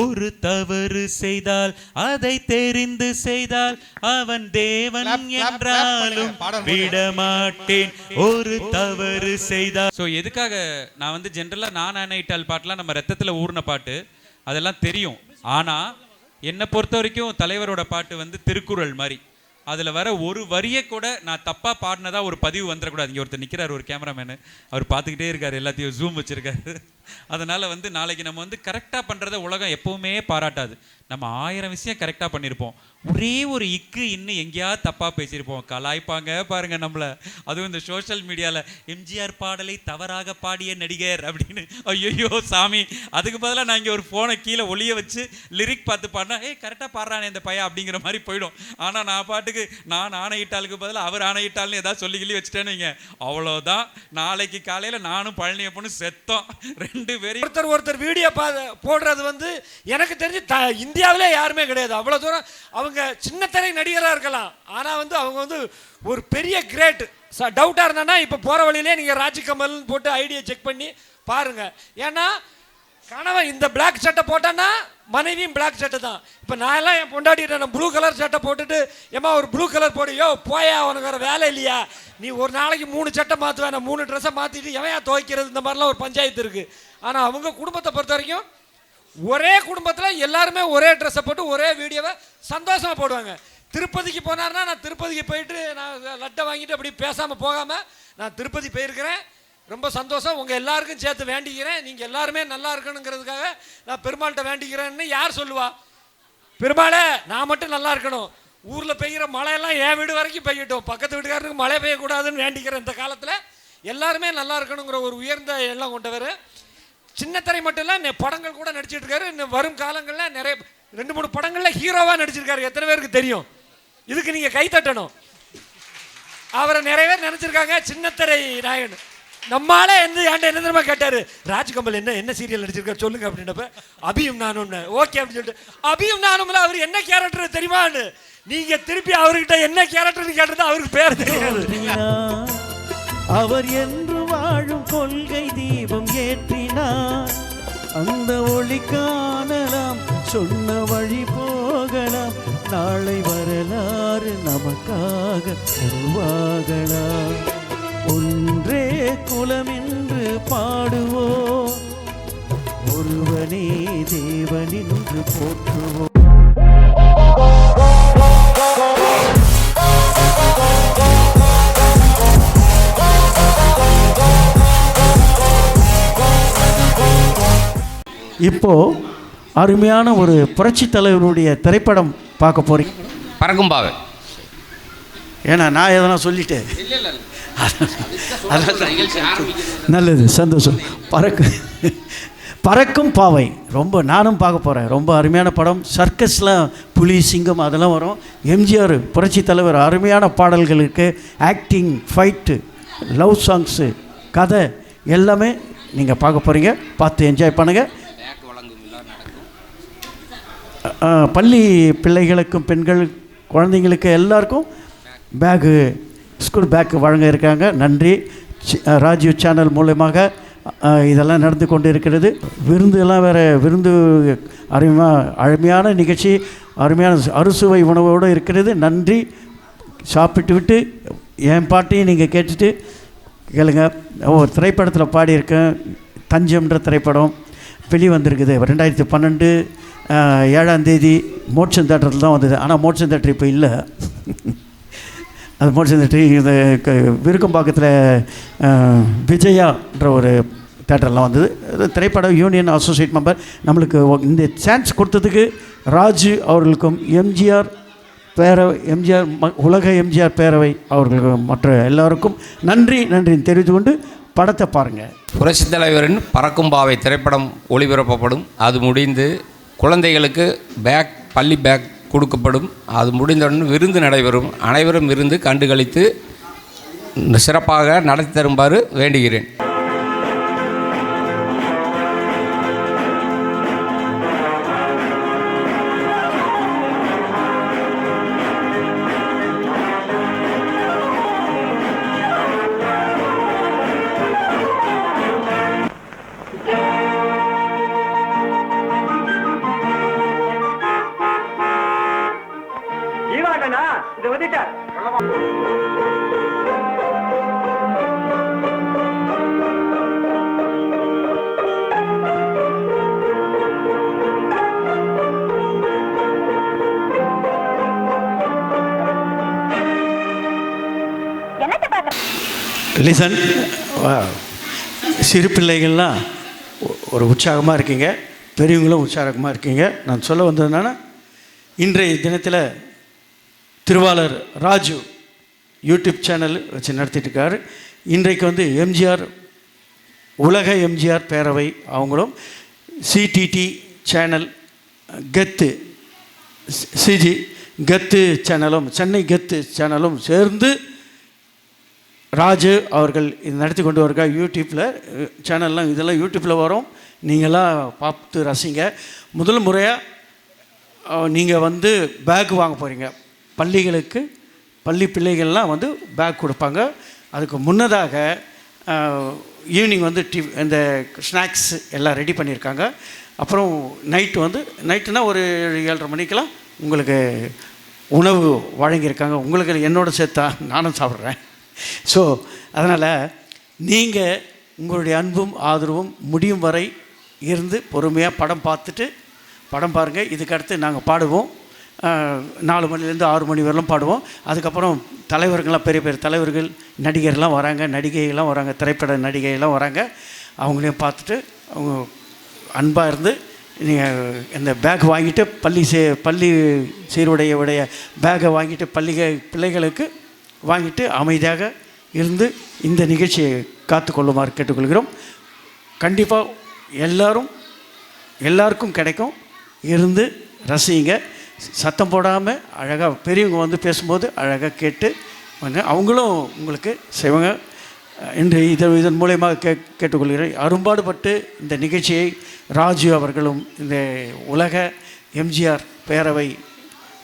ஒரு தவறு செய்தால் அதை தெரிந்து செய்தால் அவன் தேவன் என்றாலும் போடுங்க. விடமாட்டேன். ஒரு தவறு செய்தால். ஸோ எதுக்காக நான் வந்து ஜென்ரலாக நான் ஆனைட்டால் பாட்டெலாம் நம்ம ரத்தத்தில் ஊறின பாட்டு அதெல்லாம் தெரியும். ஆனால் என்னை பொறுத்த வரைக்கும் தலைவரோட பாட்டு வந்து திருக்குறள் மாதிரி. அதில் வர ஒரு வரியை கூட நான் தப்பாக பாடினதா ஒரு பதிவு வந்துடக்கூடாது. இங்கே ஒருத்தர் நிற்கிறார் ஒரு கேமராமேனு அவர் பார்த்துக்கிட்டே இருக்கார் எல்லாத்தையும் ஜூம் வச்சுருக்காரு. அதனால் வந்து நாளைக்கு நம்ம வந்து கரெக்டாக பண்ணுறத உலகம் எப்போவுமே பாராட்டாது. நம்ம ஆயிரம் விஷயம் கரெக்டாக பண்ணியிருப்போம் ஒரே ஒரு இக்கு இன்னும் எங்கேயாவது தப்பாக பேசியிருப்போம். கலாய்ப்பாங்க பாருங்க நம்மளை. அதுவும் இந்த சோஷியல் மீடியாவில் எம்ஜிஆர் பாடலை தவறாக பாடிய நடிகர் அப்படின்னு. ஐயோ சாமி. அதுக்கு பதிலாக நான் இங்கே ஒரு ஃபோனை கீழே ஒளிய வச்சு லிரிக் பார்த்து பாடினா ஏ கரெக்டாக பாடுறானே இந்த பையன் அப்படிங்கிற மாதிரி போயிடும். ஆனால் நான் பாட்டுக்கு நான் ஆணையிட்டாளுக்கு பதிலாக அவர் ஆணையிட்டாள்னு ஏதாவது சொல்லி கிள்ளி வச்சுட்டேன்னு வைங்க. அவ்வளோதான் நாளைக்கு காலையில் நானும் பழனியப்பனும் செத்தோம். ரெண்டு பேரும் ஒருத்தர் ஒருத்தர் வீடியோ பா போடுறது வந்து எனக்கு தெரிஞ்சு த இந்தியாவிலே யாருமே கிடையாது. அவ்வளோ தூரம் அவங்க சின்னத்திரை நடிகராக இருக்கலாம். ஆனால் வந்து அவங்க வந்து ஒரு பெரிய கிரேட் டவுட்டாக இருந்தானா இப்போ போகிற வழியிலே நீங்கள் ராஜ்கமல்னு போட்டு ஐடியை செக் பண்ணி பாருங்கள் ஏன்னா கணவன் இந்த பிளாக் சட்டை போட்டான்னா மனைவியும் பிளாக் சட்டை தான். இப்போ நான் எல்லாம் என் பொண்டாட்டிட்டு நான் ப்ளூ கலர் சட்டை போட்டுட்டு ஏம்மா ஒரு ப்ளூ கலர் போடு. யோ போயா உனக்கு வேறு வேலை இல்லையா? நீ ஒரு நாளைக்கு மூணு சட்டை மாற்றுவேன் நான் மூணு ட்ரெஸ்ஸை மாற்றிட்டு எவையா துவைக்கிறது? இந்த மாதிரிலாம் ஒரு பஞ்சாயத்து இருக்குது ஆனால் அவங்க குடும்பத்தை பொறுத்த வரைக்கும் ஒரே குடும்பத்தில் எல்லாருமே ஒரே ட்ரெஸ்ஸை போட்டு ஒரே வீடியோவை சந்தோஷமாக போடுவாங்க. திருப்பதிக்கு போனார்னா நான் திருப்பதிக்கு போயிட்டு நான் லட்டை வாங்கிட்டு அப்படி பேசாமல் போகாமல் நான் திருப்பதி போயிருக்கிறேன். ரொம்ப சந்தோஷம். உங்கள் எல்லாருக்கும் சேர்த்து வேண்டிக்கிறேன். நீங்கள் எல்லாருமே நல்லா இருக்கணுங்கிறதுக்காக நான் பெருமாள்கிட்ட வேண்டிக்கிறேன்னு யார் சொல்லுவா? பெருமாளே நான் மட்டும் நல்லா இருக்கணும். ஊரில் பெய்கிற மழையெல்லாம் என் வீடு வரைக்கும் பெய்யட்டும். பக்கத்து வீட்டுக்காரருக்கு மழை பெய்யக்கூடாதுன்னு வேண்டிக்கிறேன் இந்த காலத்தில். எல்லாருமே நல்லா இருக்கணுங்கிற ஒரு உயர்ந்த எண்ணம் கொண்டவர். சின்னத்திரை மட்டும் இல்லை படங்கள் கூட நடிச்சிட்டு இருக்காரு. இன்னும் வரும் காலங்களில் நிறைய ரெண்டு மூணு படங்களில் ஹீரோவாக நடிச்சிருக்காரு. எத்தனை பேருக்கு தெரியும்? இதுக்கு நீங்கள் கை தட்டணும். அவரை நிறைய பேர் நினச்சிருக்காங்க. சின்னத்திரை நாயன் நம்மால என்ன ஏன்ட்ட என்ன தெரியுமா கேட்டாரு? ராஜ்கமல் என்ன என்ன சீரியல் நடிச்சிருக்காரு சொல்லுங்க அப்படின்னப்ப அபியும் நானும் ஓகே அப்படின்னு சொல்லிட்டு அபியும் நானும்ல அவர் என்ன கேரக்டர் தெரியுமான்னு? நீங்க திருப்பி அவர்கிட்ட என்ன கேரக்டர்னு கேட்டது அவருக்கு பேர் தெரியாது. அவர் என்று வாழும் கொள்கை தீபம் ஏற்றினார் அந்த ஒளி காணலாம் சொன்ன வழி போகலாம் நாளை வரலாறு நமக்காக உருவாகலாம். ஒன்றே குலம் என்று பாடுவோம். ஒருவனே தேவன் என்று போற்றுவோம். இப்போ அருமையான ஒரு புரட்சி தலைவருடைய திரைப்படம் பார்க்க போறீங்க பறக்கும் பாவை ஏன்னா நான் எதனா சொல்லிட்டேன். நல்லது சந்தோஷம். பறக்கு பறக்கும் பாவை. ரொம்ப நானும் பார்க்க போகிறேன் ரொம்ப அருமையான படம். சர்க்கஸ்லாம் புலி சிங்கம் அதெல்லாம் வரும். எம்ஜிஆர் புரட்சி தலைவர் அருமையான பாடல்களுக்கு ஆக்டிங் ஃபைட்டு லவ் சாங்ஸு கதை எல்லாமே நீங்கள் பார்க்க போகிறீங்க பார்த்து என்ஜாய் பண்ணுங்கள் பள்ளி பிள்ளைகளுக்கும் பெண்கள் குழந்தைங்களுக்கு எல்லாருக்கும் பேகு ஸ்கூல் பேக் வழங்க இருக்காங்க நன்றி ராஜீவ் சேனல் மூலயமாக இதெல்லாம் நடந்து கொண்டு இருக்கிறது விருந்துலாம் வேறு விருந்து அருமையாக அருமையான நிகழ்ச்சி அருமையான அறுசுவை உணவோடு இருக்கிறது. நன்றி. சாப்பிட்டு விட்டு என் பாட்டையும் நீங்கள் கேட்டுட்டு கேளுங்க. ஒரு திரைப்படத்தில் பாடியிருக்கேன். தஞ்சம்ன்ற திரைப்படம் வெளி வந்திருக்குது ரெண்டாயிரத்தி பன்னெண்டு ஏழாம் தேதி மோட்சம் தேட்டரில் தான் வந்தது. ஆனால் மோட்சம் தேட்டர் இப்போ இல்லை. அது மோட்சம் இந்த க- விருக்கம்பாக்கத்தில் விஜயான்ற ஒரு தேட்டர்லாம் வந்தது. திரைப்படம் திரைப்பட யூனியன் அசோசியேட் மெம்பர். நம்மளுக்கு இந்த சான்ஸ் கொடுத்ததுக்கு ராஜு அவர்களுக்கும் எம்ஜிஆர் பேரவை எம்ஜிஆர் ம உலக எம்ஜிஆர் பேரவை அவர்களுக்கு மற்ற எல்லாருக்கும் நன்றி நன்றின்னு தெரிவித்து கொண்டு படத்தை பாருங்கள் புரட்சி தலைவரின் பறக்கும் பாவை திரைப்படம் ஒளிபரப்பப்படும். அது முடிந்து குழந்தைகளுக்கு பேக் பள்ளி பேக் கொடுக்கப்படும். அது முடிந்தவுடன் விருந்து நடைபெறும். அனைவரும் விருந்து கண்டுகளித்து சிறப்பாக நடத்தி தருமாறு வேண்டுகிறேன். லிசன் சிறு பிள்ளைகள்லாம் ஒரு உற்சாகமாக இருக்கீங்க. பெரியவங்களும் உற்சாகமாக இருக்கீங்க. நான் சொல்ல வந்தது என்னன்னா இன்றைய தினத்தில் திருவாளர் ராஜு யூடியூப் சேனல் வச்சு நடத்திட்டு இருக்காரு இன்றைக்கு வந்து எம்ஜிஆர் உலக எம்ஜிஆர் பேரவை அவங்களும் சிடிடி சேனல் கெத்து சிஜி கெத்து சேனலும் சென்னை கெத்து சேனலும் சேர்ந்து ராஜு அவர்கள் இது நடத்தி கொண்டு வருக. யூடியூப்பில் சேனல்லாம் இதெல்லாம் யூடியூப்பில் வரும். நீங்களாம் பார்த்து ரசிங்க. முதல் முறையாக நீங்கள் வந்து பேக் வாங்க போகிறீங்க பள்ளிகளுக்கு பள்ளி பிள்ளைகள்லாம் வந்து பேக் கொடுப்பாங்க. அதுக்கு முன்னதாக ஈவினிங் வந்து டி இந்த ஸ்நாக்ஸ் எல்லாம் ரெடி பண்ணியிருக்காங்க. அப்புறம் நைட்டு வந்து நைட்டுனா ஒரு ஏழரை மணிக்கெலாம் உங்களுக்கு உணவு வழங்கியிருக்காங்க. உங்களுக்கு என்னோட சேர்த்தா நானும் சாப்பிட்றேன். ஸோ அதனால் நீங்கள் உங்களுடைய அன்பும் ஆதரவும் முடியும் வரை இருந்து பொறுமையாக படம் பார்த்துட்டு படம் பாருங்கள் இதுக்கடுத்து நாங்கள் பாடுவோம். நாலு மணிலேருந்து ஆறு மணி வரலாம் பாடுவோம். அதுக்கப்புறம் தலைவர்கள்லாம் பெரிய பெரிய தலைவர்கள் நடிகர்லாம் வராங்க. நடிகைகள்லாம் வராங்க. திரைப்பட நடிகைகள்லாம் வராங்க. அவங்களையும் பார்த்துட்டு அவங்க அன்பாக இருந்து நீங்கள் இந்த பேக் வாங்கிட்டு பள்ளி சே பள்ளி சீருடைய உடைய பேக்கை வாங்கிட்டு பள்ளிக பிள்ளைகளுக்கு வாங்கிட்டு அமைதியாக இருந்து இந்த நிகழ்ச்சியை காத்துக்கொள்ளுமாறு கேட்டுக்கொள்கிறோம். கண்டிப்பாக எல்லோரும் எல்லாருக்கும் கிடைக்கும். இருந்து ரசிங்க. சத்தம் போடாமல் அழகாக பெரியவங்க வந்து பேசும்போது அழகாக கேட்டு வந்து அவங்களும் உங்களுக்கு செய்வாங்க. இன்று இதன் இதன் மூலயமாக கே கேட்டுக்கொள்கிறேன். அரும்பாடுபட்டு இந்த நிகழ்ச்சியை ராஜு அவர்களும் இந்த உலக எம்ஜிஆர் பேரவை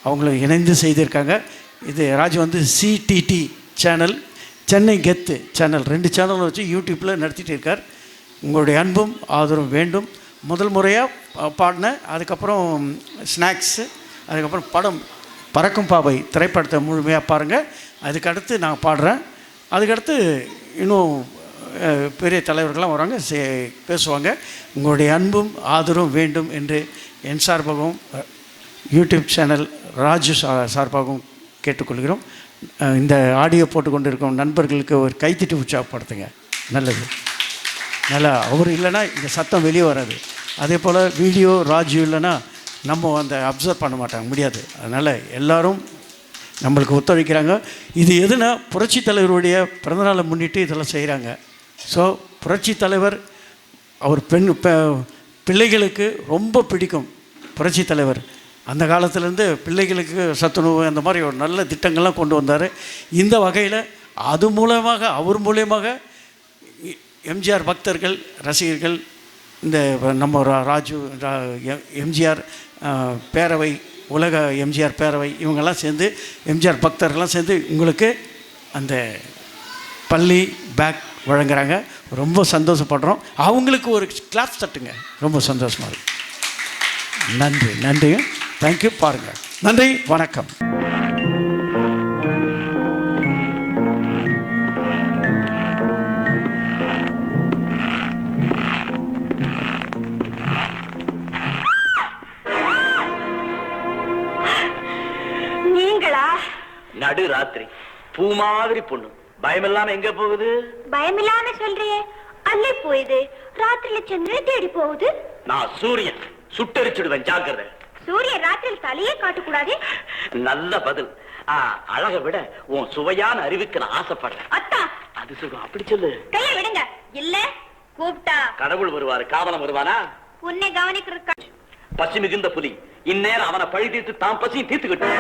அவங்களும் இணைந்து செய்திருக்காங்க. இது ராஜு வந்து சிடிடி சேனல் சென்னை கெத்து சேனல் ரெண்டு சேனலும் வச்சு யூடியூப்பில் நடத்திட்டு இருக்கார். உங்களுடைய அன்பும் ஆதரவும் வேண்டும். முதல் முறையாக பாடினேன் அதுக்கப்புறம் ஸ்நாக்ஸு அதுக்கப்புறம் படம் பறக்கும் பாவை திரைப்படத்தை முழுமையாக பாருங்கள் அதுக்கடுத்து நான் பாடுறேன். அதுக்கடுத்து இன்னும் பெரிய தலைவர்கள்லாம் வராங்க சே பேசுவாங்க. உங்களுடைய அன்பும் ஆதரவும் வேண்டும் என்று என் சார்பாகவும் யூடியூப் சேனல் ராஜு சா சார்பாகவும் கேட்டுக்கொள்கிறோம். இந்த ஆடியோ போட்டுக்கொண்டு இருக்கும் நண்பர்களுக்கு ஒரு கைத்திட்டு உற்சாகப்படுத்துங்க. நல்லது. நல்லா அவர் இல்லைன்னா இந்த சத்தம் வெளியே வராது. அதே போல் வீடியோ ராஜு இல்லைன்னா நம்ம அந்த அப்சர்வ் பண்ண மாட்டாங்க முடியாது. அதனால் எல்லாரும் நம்மளுக்கு ஒத்துழைக்கிறாங்க. இது எதுனா புரட்சி தலைவருடைய பிறந்தநாளை முன்னிட்டு இதெல்லாம் செய்கிறாங்க ஸோ புரட்சி தலைவர் அவர் பெண் பிள்ளைகளுக்கு ரொம்ப பிடிக்கும் புரட்சி தலைவர். அந்த காலத்துலேருந்து பிள்ளைகளுக்கு சத்துணவு அந்த மாதிரி ஒரு நல்ல திட்டங்கள்லாம் கொண்டு வந்தார். இந்த வகையில் அது மூலமாக அவர் மூலியமாக எம்ஜிஆர் பக்தர்கள் ரசிகர்கள் இந்த நம்ம ரா- ராஜு ரா- எம்ஜிஆர் பேரவை உலக எம்ஜிஆர் பேரவை இவங்கெல்லாம் சேர்ந்து எம்ஜிஆர் பக்தர்கள்லாம் சேர்ந்து உங்களுக்கு அந்த பள்ளி பேக் வழங்குறாங்க. ரொம்ப சந்தோஷப்படுறோம். அவங்களுக்கு ஒரு கிளாப் தட்டுங்க. ரொம்ப சந்தோஷமாக இருக்கு. நன்றி நன்றி தேங்க்யூ பாருங்கள் நன்றி. வணக்கம். நீங்களா? நடு ராத்திரி. பூ மாதிரி பொண்ணு. பயமில்லாம எங்க போகுது? பயமில்லாம சொல்றியே. அள்ளி போயுது. ராத்திரில சந்திரன் தேடி போகுது. நான் சூரியன். சுட்டரிச்சுடுவேன். ஜாக்கிரதை. சூரியன் ராத்திரியில் தலையே காட்டக்கூடாது? நல்ல பதில். அழக விட உன் சுவையான அறிவுக்கு நான் ஆசைப்படுறேன். அத்தா! அது சொல்லும் அப்படி சொல்லு. கைய விடுங்க. இல்ல கூப்பிட்டா. கடவுள் வருவாரு காவலம் வருவானா? உன்னை கவனிக்கிறதுக்கு பசி மிகுந்த புலி. இந்நேரம் அவனை பழி தீர்த்து தான் பசியும் தீர்த்துக்கிட்டு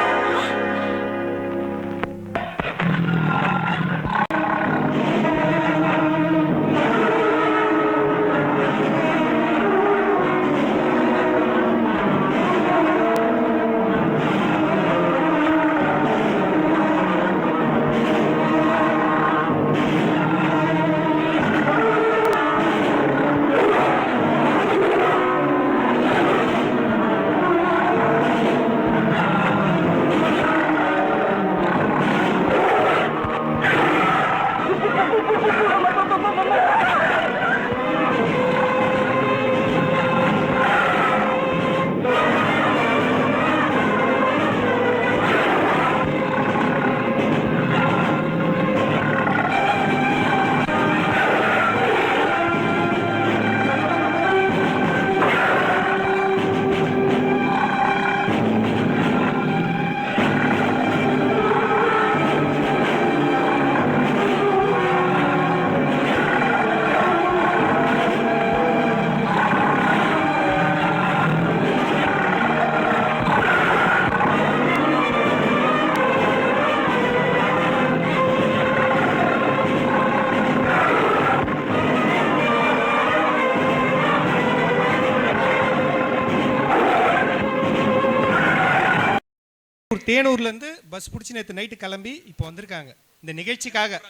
தேனூர்லேருந்து பஸ் பிடிச்சி நேற்று நைட்டு கிளம்பி இப்போ வந்திருக்காங்க. இந்த நிகழ்ச்சிக்காக.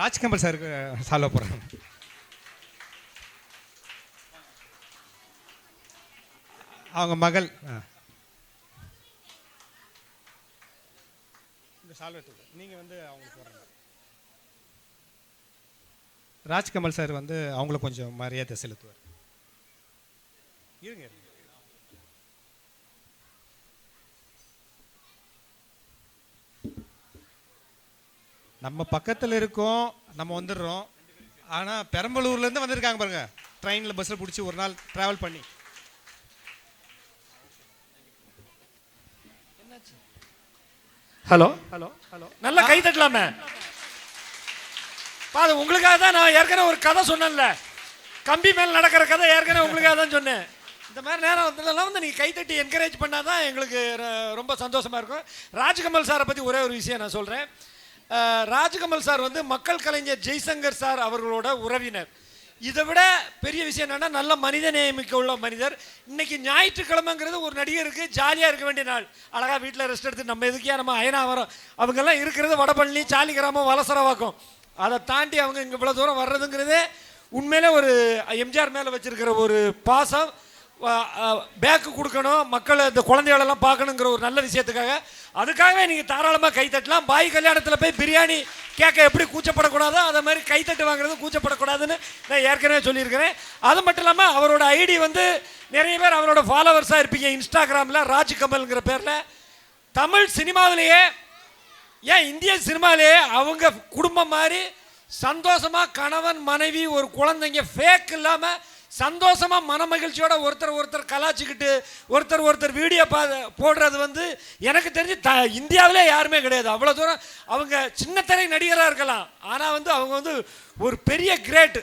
ராஜ்கமல் சாருக்கு சால்வ் போடுறாங்க அவங்க மகள். இந்த சால்வ் எடுத்து நீங்கள் வந்து அவங்களுக்கு போடுறீங்க. ராஜ்கமல் சார் வந்து அவங்கள கொஞ்சம் மரியாதை செலுத்துவார். இருங்க இருங்க. நம்ம பக்கத்தில் இருக்கோம் நம்ம வந்துடுறோம். ஆனால் பெரம்பலூர்லேருந்து வந்திருக்காங்க பாருங்க. ட்ரெயினில் பஸ்ஸில் பிடிச்சி ஒரு நாள் ட்ராவல் பண்ணி. ஹலோ ஹலோ ஹலோ நல்லா கை தட்டலாமே. பாது உங்களுக்காக தான் நான் ஏற்கனவே ஒரு கதை சொன்னேன்ல. கம்பி மேல் நடக்கிற கதை ஏற்கனவே உங்களுக்காக தான் சொன்னேன். இந்த மாதிரி நேரம் வந்ததெல்லாம் வந்து நீங்கள் கைத்தட்டி என்கரேஜ் பண்ணால் தான் எங்களுக்கு ர- ரொம்ப சந்தோஷமாக இருக்கும். ராஜ்கமல் சாரை பற்றி ஒரே ஒரு விஷயம் நான் சொல்கிறேன் ராஜகமல் சார் வந்து மக்கள் கலைஞர் ஜெய்சங்கர் சார் அவர்களோட உறவினர். இதை விட பெரிய விஷயம் என்னன்னா நல்ல மனித நேமிக்க உள்ள மனிதர். இன்னைக்கு ஞாயிற்றுக்கிழமைங்கிறது ஒரு நடிகருக்கு ஜாலியாக இருக்க வேண்டிய நாள். அழகாக வீட்டில் ரெஸ்ட் எடுத்து நம்ம எதுக்கே நம்ம அயனாவரம். அவங்கெல்லாம் இருக்கிறது வடபழனி சாலி கிராமம் வலசரவாக்கம். அதை தாண்டி அவங்க இங்கே இவ்வளோ தூரம் வர்றதுங்கிறதே உண்மையிலே ஒரு எம்ஜிஆர் மேலே வச்சிருக்கிற ஒரு பாசம். பேக்கு கொடுக்கணும் மக்கள் இந்த குழந்தைகளெல்லாம் பார்க்கணுங்கிற ஒரு நல்ல விஷயத்துக்காக அதுக்காகவே நீங்கள் தாராளமாக கைத்தட்டலாம் பாய் கல்யாணத்தில் போய் பிரியாணி கேட்க எப்படி கூச்சப்படக்கூடாதோ அதை மாதிரி கைத்தட்டு வாங்குறது கூச்சப்படக்கூடாதுன்னு நான் ஏற்கனவே சொல்லியிருக்கிறேன். அது மட்டும் இல்லாமல் அவரோட ஐடி வந்து நிறைய பேர் அவரோட ஃபாலோவர்ஸாக இருப்பீங்க. இன்ஸ்டாகிராமில் ராஜ் கமல்ங்கிற பேரில். தமிழ் சினிமாவிலேயே ஏன் இந்திய சினிமாவிலேயே அவங்க குடும்பம் மாதிரி சந்தோஷமா கணவன் மனைவி ஒரு குழந்தைங்க ஃபேக் இல்லாமல் சந்தோஷமா மன மகிழ்ச்சியோட ஒருத்தர் ஒருத்தர் கலாச்சிக்கிட்டு ஒருத்தர் ஒருத்தர் வீடியோ பா போடுறது வந்து எனக்கு தெரிஞ்சு த இந்தியாவிலே யாருமே கிடையாது. அவ்வளோ தூரம் அவங்க சின்னத்திரை நடிகராக இருக்கலாம். ஆனால் வந்து அவங்க வந்து ஒரு பெரிய கிரேட்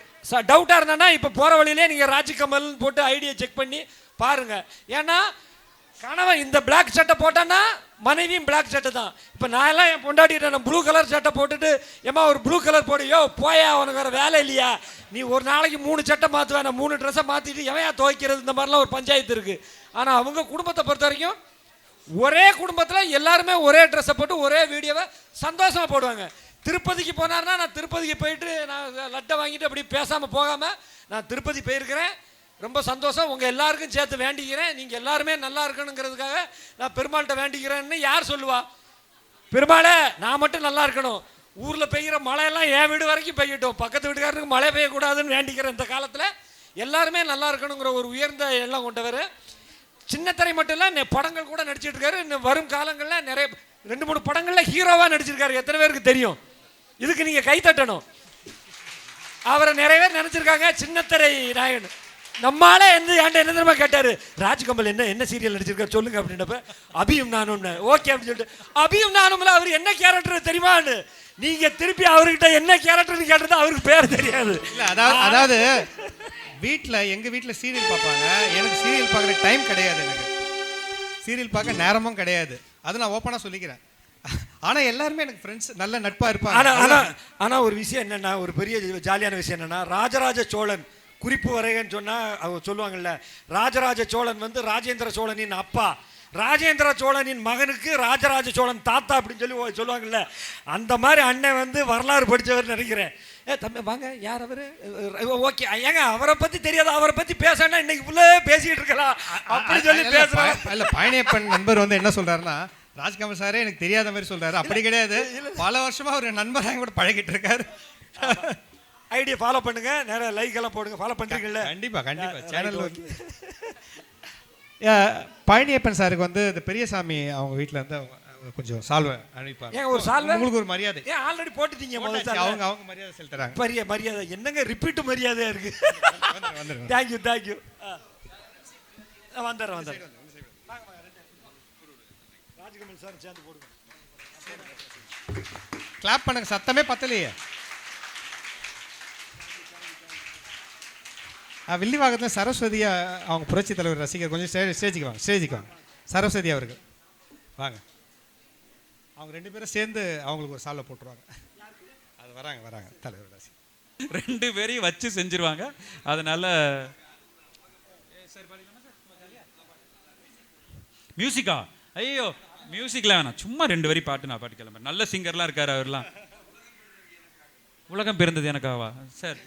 டவுட்டாக இருந்தானா இப்போ போகிற வழியிலே நீங்கள் ராஜ்கமல்னு போட்டு ஐடியை செக் பண்ணி பாருங்கள் ஏன்னா கணவன் இந்த பிளாக் சட்டை போட்டான்னா மனைவியும் பிளாக் சட்டை தான். இப்போ நான் எல்லாம் என் பொண்டாட்டிகிட்ட நான் ப்ளூ கலர் சட்டை போட்டுட்டு ஏம்மா ஒரு ப்ளூ கலர் போடுயோ போயா உனக்கு வேறு வேலை இல்லையா? நீ ஒரு நாளைக்கு மூணு சட்டை மாற்றுவேன் நான் மூணு ட்ரெஸ்ஸை மாற்றிட்டு எவையா துவைக்கிறது? இந்த மாதிரிலாம் ஒரு பஞ்சாயத்து இருக்குது ஆனால் அவங்க குடும்பத்தை பொறுத்த வரைக்கும் ஒரே குடும்பத்தில் எல்லாருமே ஒரே ட்ரெஸ்ஸை போட்டு ஒரே வீடியோவை சந்தோஷமாக போடுவாங்க. திருப்பதிக்கு போனார்னா நான் திருப்பதிக்கு போயிட்டு நான் லட்டை வாங்கிட்டு அப்படி பேசாமல் போகாமல் நான் திருப்பதி போயிருக்கிறேன். ரொம்ப சந்தோஷம். உங்கள் எல்லாருக்கும் சேர்த்து வேண்டிக்கிறேன். நீங்கள் எல்லாருமே நல்லா இருக்கணுங்கிறதுக்காக நான் பெருமாள்கிட்ட வேண்டிக்கிறேன்னு யார் சொல்லுவா? பெருமாளே நான் மட்டும் நல்லா இருக்கணும். ஊரில் பெய்கிற மழையெல்லாம் என் வீடு வரைக்கும் பெய்யட்டும். பக்கத்து வீட்டுக்காரனுக்கு மழை பெய்யக்கூடாதுன்னு வேண்டிக்கிறேன் இந்த காலத்தில். எல்லாருமே நல்லா இருக்கணுங்கிற ஒரு உயர்ந்த எண்ணம் கொண்டவர். சின்னத்திரை மட்டும் இல்லை படங்கள் கூட நடிச்சிட்டு இருக்காரு. இன்னும் வரும் காலங்களில் நிறைய ரெண்டு மூணு படங்களில் ஹீரோவாக நடிச்சிருக்காரு. எத்தனை பேருக்கு தெரியும்? இதுக்கு நீங்கள் கை தட்டணும். அவரை நிறைய பேர் நினச்சிருக்காங்க. சின்னத்திரை நாயகன். நம்மால எந்த ஏன்டா என்ன தெரியுமா கேட்டாரு? ராஜ்கமல் என்ன என்ன சீரியல் நடிச்சிருக்காரு சொல்லுங்க அப்படின்றப்ப அபியும் நானும் ஓகே அப்படின்னு சொல்லிட்டு அபியும் நானும்ல அவர் என்ன கேரக்டர் தெரியுமான்னு? நீங்க திருப்பி அவர்கிட்ட என்ன கேரக்டர்னு கேட்டது அவருக்கு பேர் தெரியாது. இல்லை அதாவது அதாவது வீட்டில் எங்கள் வீட்டில் சீரியல் பார்ப்பாங்க. எனக்கு சீரியல் பார்க்குற டைம் கிடையாது எனக்கு. சீரியல் பார்க்க நேரமும் கிடையாது. அது நான் ஓப்பனாக சொல்லிக்கிறேன். ஆனால் எல்லாருமே எனக்கு ஃப்ரெண்ட்ஸ் நல்ல நட்பாக இருப்பாங்க. ஆனா ஆனா ஒரு விஷயம் என்னன்னா ஒரு பெரிய ஜாலியான விஷயம் என்னன்னா ராஜராஜ சோழன் குறிப்பு வரைகன்னு சொன்னா அவங்க சொல்லுவாங்கல்ல ராஜராஜ சோழன் வந்து ராஜேந்திர சோழனின் அப்பா. ராஜேந்திர சோழனின் மகனுக்கு ராஜராஜ சோழன் தாத்தா அப்படின்னு சொல்லி சொல்லுவாங்கல்ல. அந்த மாதிரி அண்ணன் வந்து வரலாறு படிச்சவர் நினைக்கிறேன். ஏ தம்பி வாங்க யார் அவரு? ஓகே. ஏங்க அவரை பத்தி தெரியாது. அவரை பத்தி பேசணும்னா இன்னைக்கு ஃபுல்லா பேசிக்கிட்டு இருக்கலாம். அப்படி சொல்லி இல்ல, பேசுறாங்க ப- இல்ல பழனியப்பன் நண்பர் வந்து என்ன சொல்றாருன்னா ராஜ்கமல் சாரே எனக்கு தெரியாத மாதிரி சொல்றாரு. அப்படி கிடையாது. பல வருஷமா ஒரு நண்பராக கூட பழகிட்டு இருக்காரு. ஐடியா ஃபாலோ பண்ணுங்க. நிறைய லைக் எல்லாம் போடுங்க. ஃபாலோ பண்றீங்கல்ல? கண்டிப்பா கண்டிப்பா. Right, channel okay. பழனியப்பன் சாருக்கு வந்து இந்த பெரியசாமி அவங்க வீட்ல இருந்து அவங்க கொஞ்சம் சால்வை அனுப்பிப்பாங்க. ஏன் ஒரு சால்வை? உங்களுக்கு ஒரு மரியாதை. ஏன் ஆல்ரெடி போட்டுட்டீங்க. அவங்க அவங்க மரியாதை செலுத்துறாங்க. மரியாதை மரியாதை. என்னங்க ரிப்பீட் மரியாதையா இருக்கு? வந்துருங்க, வந்துருங்க. தேங்க்யூ தேங்க்யூ வந்துடுறேன் வந்துடுறேன். ராஜ்கமல் சார் சேர்ந்து போடுங்க. கிளாப் பண்ணுங்க. சத்தமே பத்தலையே. ஆ, சரஸ்வதியா அவங்க புரட்சி தலைவர் ரசிகர் கொஞ்சம் ஸ்டே ஸ்டேஜுக்கு வாங்க ஸ்டேஜுக்கு வாங்க. சரஸ்வதி அவர்கள். வாங்க. அவங்க ரெண்டு பேரும் சேர்ந்து அவங்களுக்கு ஒரு சாலை போட்டுருவாங்க. அது வராங்க வராங்க தலைவர் ரசிகர். ரெண்டு பேரையும் வச்சு செஞ்சிருவாங்க. அதனால மியூசிக்கா? ஐயோ மியூசிக்லாம் வேணாம். சும்மா ரெண்டு வரி பாட்டு நான் பாட்டு கிளம்புறேன். நல்ல சிங்கர்லாம் இருக்காரு அவர்லாம். உலகம் பிறந்தது எனக்காவா? சார்.